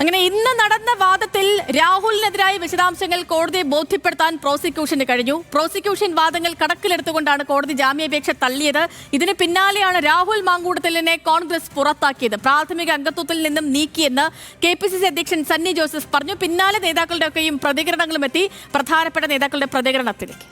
അങ്ങനെ ഇന്ന് നടന്ന വാദത്തിൽ രാഹുലിനെതിരായ വിശദാംശങ്ങൾ കോടതിയെ ബോധ്യപ്പെടുത്താൻ പ്രോസിക്യൂഷന് കഴിഞ്ഞു. പ്രോസിക്യൂഷൻ വാദങ്ങൾ കണക്കിലെടുത്തുകൊണ്ടാണ് കോടതി ജാമ്യാപേക്ഷ തള്ളിയത്. ഇതിന് പിന്നാലെയാണ് രാഹുൽ മാങ്കൂടത്തലിനെ കോൺഗ്രസ് പുറത്താക്കിയത്. പ്രാഥമിക അംഗത്വത്തിൽ നിന്നും നീക്കിയെന്ന് കെ പി സി സി അധ്യക്ഷൻ സണ്ണി ജോസഫ് പറഞ്ഞു. പിന്നാലെ നേതാക്കളുടെയൊക്കെയും പ്രതികരണങ്ങളും എത്തി. പ്രധാനപ്പെട്ട നേതാക്കളുടെ പ്രതികരണത്തിലേക്ക്.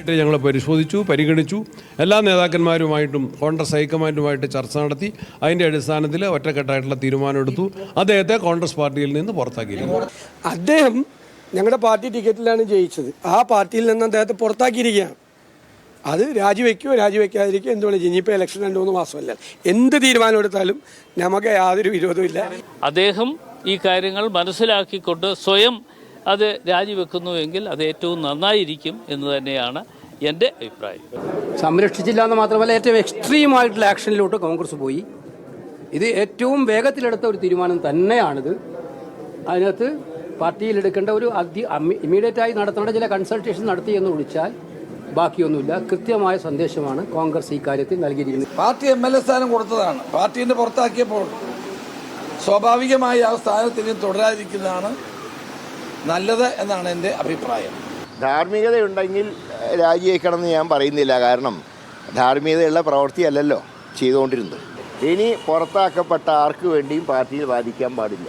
ആയിട്ട് ഞങ്ങൾ പരിശോധിച്ചു പരിഗണിച്ചു. എല്ലാ നേതാക്കന്മാരുമായിട്ടും കോൺഗ്രസ് ഹൈക്കമാൻഡുമായിട്ട് ചർച്ച നടത്തി അതിന്റെ അടിസ്ഥാനത്തിൽ ഒറ്റക്കെട്ടായിട്ടുള്ള തീരുമാനമെടുത്തു. അദ്ദേഹത്തെ കോൺഗ്രസ് പാർട്ടിയിൽ നിന്ന് പുറത്താക്കിയിരുന്നു. അദ്ദേഹം ഞങ്ങളുടെ പാർട്ടി ടിക്കറ്റിലാണ് ജയിച്ചത്. ആ പാർട്ടിയിൽ നിന്ന് അദ്ദേഹത്തെ പുറത്താക്കിയിരിക്കുകയാണ്. അത് രാജിവെക്കുകയോ രാജിവെക്കാതിരിക്കുകയോ എന്ത് വേണം ഇനിയിപ്പോൾ ഇലക്ഷൻ രണ്ട് മൂന്ന് മാസമല്ല. എന്ത് തീരുമാനം എടുത്താലും നമുക്ക് യാതൊരു വിരോധമില്ല അദ്ദേഹം ഈ കാര്യങ്ങൾ മനസ്സിലാക്കിക്കൊണ്ട് സ്വയം അത് രാജിവെക്കുന്നുവെങ്കിൽ അത് ഏറ്റവും നന്നായിരിക്കും എന്ന് തന്നെയാണ് എന്റെ അഭിപ്രായം. സംരക്ഷിച്ചില്ല എന്ന് മാത്രമല്ല ഏറ്റവും എക്സ്ട്രീം ആയിട്ടുള്ള ആക്ഷനിലോട്ട് കോൺഗ്രസ് പോയി. ഇത് ഏറ്റവും വേഗത്തിലെടുത്ത ഒരു തീരുമാനം തന്നെയാണിത്. അതിനകത്ത് പാർട്ടിയിൽ എടുക്കേണ്ട ഒരു അതി ഇമ്മീഡിയറ്റ് ആയി നടത്തേണ്ട ചില കൺസൾട്ടേഷൻ നടത്തി എന്ന് വിളിച്ചാൽ ബാക്കിയൊന്നുമില്ല. കൃത്യമായ സന്ദേശമാണ് കോൺഗ്രസ് ഈ കാര്യത്തിൽ നൽകിയിരിക്കുന്നത്. പാർട്ടി എം എൽ എ സ്ഥാനം കൊടുത്തതാണ്. പാർട്ടീനെ പുറത്താക്കിയപ്പോൾ സ്വാഭാവികമായി ആ സ്ഥാനത്തിന് തുടരാതിരിക്കുന്നതാണ് നല്ലത് എന്നാണ് എന്റെ അഭിപ്രായം. ധാർമ്മികതയുണ്ടെങ്കിൽ രാജിവെക്കണമെന്ന് ഞാൻ പറയുന്നില്ല. കാരണം ധാർമ്മികതയുള്ള പ്രവൃത്തിയല്ലല്ലോ ചെയ്തുകൊണ്ടിരുന്നത്. ഇനി പുറത്താക്കപ്പെട്ട ആർക്കു വേണ്ടിയും പാർട്ടിയിൽ വാദിക്കാൻ പാടില്ല.